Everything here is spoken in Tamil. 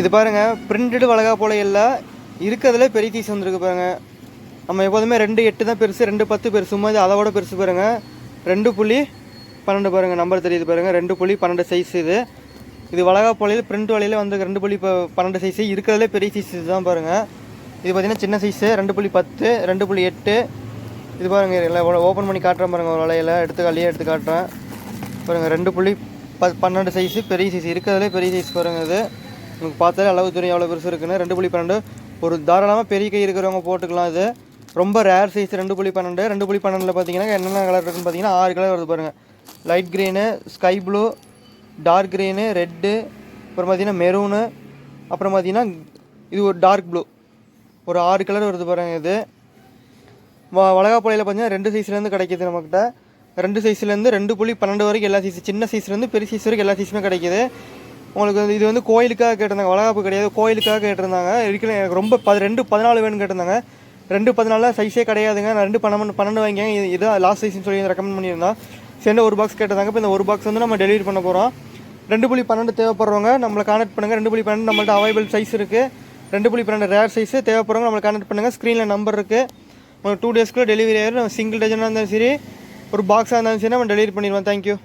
இது பாருங்க பிரிண்டடு வளகா போல இல்லை இருக்கிறதுல பெரிய சைஸ் வந்திருக்கு பாருங்கள் நம்ம எப்போதுமே ரெண்டு எட்டு தான் பெருசு ரெண்டு பத்து பெருசு. சும்மா இது அதை விட பெருசு பாருங்கள் ரெண்டு புள்ளி பன்னெண்டு பாருங்கள் நம்பர் தெரியுது பாருங்கள் ரெண்டு புள்ளி பன்னெண்டு சைஸ் இது. இது வளகா போலையில் பிரிண்ட் வலையில் வந்து ரெண்டு புள்ளி பன்னெண்டு சைஸ் இருக்கிறதுல பெரிய சைஸ் இதுதான் பாருங்கள் இது பார்த்தீங்கன்னா சின்ன சைஸு ரெண்டு புள்ளி பத்து ரெண்டு புள்ளி எட்டு. இது பாருங்கள் எல்லாம் ஓப்பன் பண்ணி காட்டுறேன் பாருங்கள் ஒரு வலையில். எடுத்து காலையே எடுத்து காட்டுறேன். பாருங்கள் ரெண்டு புள்ளி ப பன்னெண்டு சைஸு பெரிய சைஸ் இருக்கிறதுலே பெரிய சைஸ் பாருங்கள் இது. உங்களுக்கு பார்த்தாலே அளவு துணி எவ்வளோ பெருசு இருக்குன்னு. ரெண்டு புள்ளி பன்னெண்டு. ஒரு தாராளமாக பெரிய கை இருக்கிறவங்க போட்டுக்கலாம் இது. ரொம்ப ரேர் சைஸ் ரெண்டு புள்ளி பன்னெண்டு. ரெண்டு புள்ளி பன்னெண்டில் பார்த்தீங்கன்னா என்னென்ன கலர் இருக்குன்னு பார்த்தீங்கன்னா ஆறு கலர் வருது பாருங்கள் light green sky blue dark green red அப்புறம் பார்த்தீங்கன்னா மெரூனு அப்புறம் பார்த்தீங்கன்னா இது ஒரு டார்க் ப்ளூ ஒரு ஆறு கலர் வருது பாருங்க இது. வ வளகாப்பாளையில் பார்த்தீங்கன்னா ரெண்டு சைஸ்லேருந்து கிடைக்கிது நம்மக்கிட்ட ரெண்டு சைஸ்லேருந்து ரெண்டு புள்ளி பன்னெண்டு வரைக்கும் எல்லா சைஸ் சின்ன சைஸ்லேருந்து பெரிய சைஸ் வரைக்கும் எல்லா சைஸுமே கிடைக்கிது. உங்களுக்கு வந்து இது வந்து கோயிலுக்காக கேட்டிருந்தாங்க. வளகாப்பு கிடையாது. கோயிலுக்காக கேட்டிருந்தாங்க. இருக்கிற எனக்கு ரொம்ப பது ரெண்டு பதினாலு வேணும்னு கேட்டிருந்தாங்க. ரெண்டு பதினாலில் சைஸே கிடையாதுங்க. நான் ரெண்டு பன்னெண்டு பன்னெண்டு வாங்கிங்க இது இதான் லாஸ்ட் சைஸ்னு சொல்லி ரெக்கமெண்ட் பண்ணியிருந்தோம் சரி ஒரு பாக்ஸ் கேட்டிருந்தாங்க. இப்போ இந்த ஒரு பாக்ஸ் வந்து நம்ம டெலிவரி பண்ண போகிறோம் ரெண்டு புள்ளி பன்னெண்டு தேவைப்படுறவங்க நம்மளை கான்டக்ட் பண்ணுங்கள் ரெண்டு புள்ளி பன்னெண்டு நம்மள்ட்ட அவைலபிள் சைஸ் இருக்குது ரெண்டு புள்ளி பன்னெண்டு ரேர் சைஸு தேவைப்படுறவங்க நம்மளை கான்டக்ட் பண்ணுங்கள் ஸ்க்ரீனில் நம்பர் இருக்குது உங்களுக்கு டூ டேஸ்க்குள்ளே டெலிவரி நம்ம சிங்கிள் டஜனாக இருந்தாலும் சரி ஒரு பாக்ஸாக இருந்தாலும் சரி நம்ம டெலிவரி பண்ணிடுவோம். தேங்க்யூ